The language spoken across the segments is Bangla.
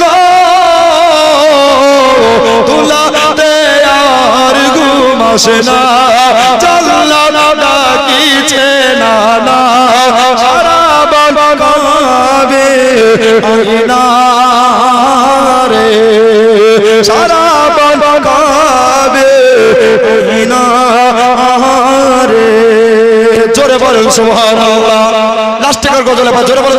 গো তুলাতে আর ঘুম আসে না চাল্লা ডাকিছে না রে জোরে বলেন, সুবহানাল্লাহ। লাস্টিকের গজলে বা জোরে বলেন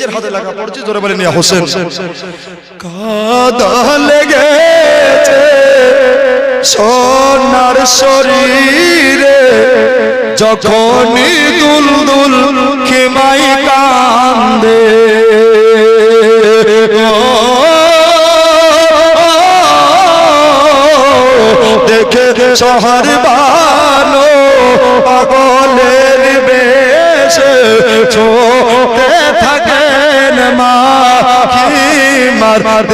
নিজের হাতে লাগা পড়ছে জোরে বলে নিয়ে হোসেন। কাদা লেগেছে সোনার শরীরে যখনই দুল দুল খেমাই কান্দে। দেখে শহর বানো মার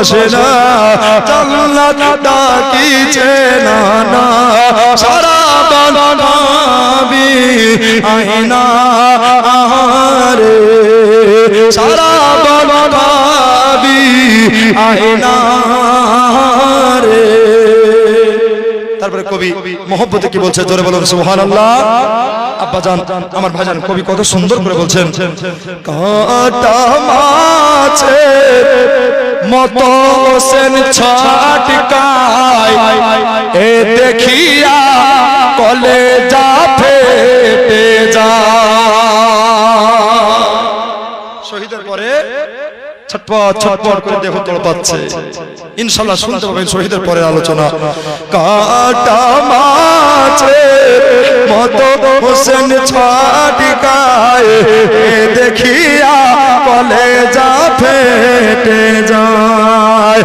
আসে না চাল্লা ডাকিছে না না সারা বানাবি আইনা রে সারা বানাবি আইনা রে তারপরে কবি মোহব্বতে কি বলছে? জোরে বলুন, সুবহানাল্লাহ। আব্বা জান আমার ভাইজান, কবি কত সুন্দর করে বলছেন, কাটা মাছে মত হোসেন ছাটকায়। এ দেখিয়া কলে যা ফেটে যা শহীদের পরে ছটপট ছটপট করে দেহ তোড় পাচ্ছে। ইনশাল্লাহ শুনতে পাবেন শহীদের পরের আলোচনা। কাটা মাছে মত হোসেন ছাটিকায়। দেখিয়া কলে যা ফেটে যায়।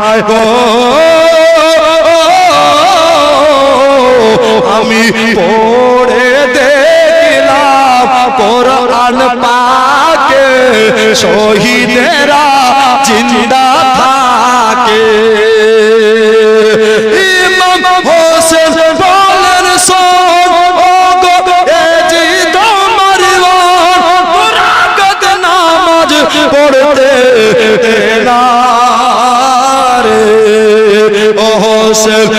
আমি পড়ে দেখলাম কোরআন পাকে শহীদেরা জিন্দা না রে। ও হোসেন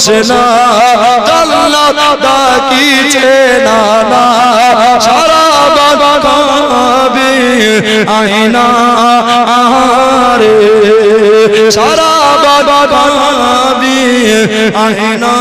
আসে না। জাল্লা ডাকিছে না না সারা বাগাবি আইনা রে সারা বাগাবি আইনা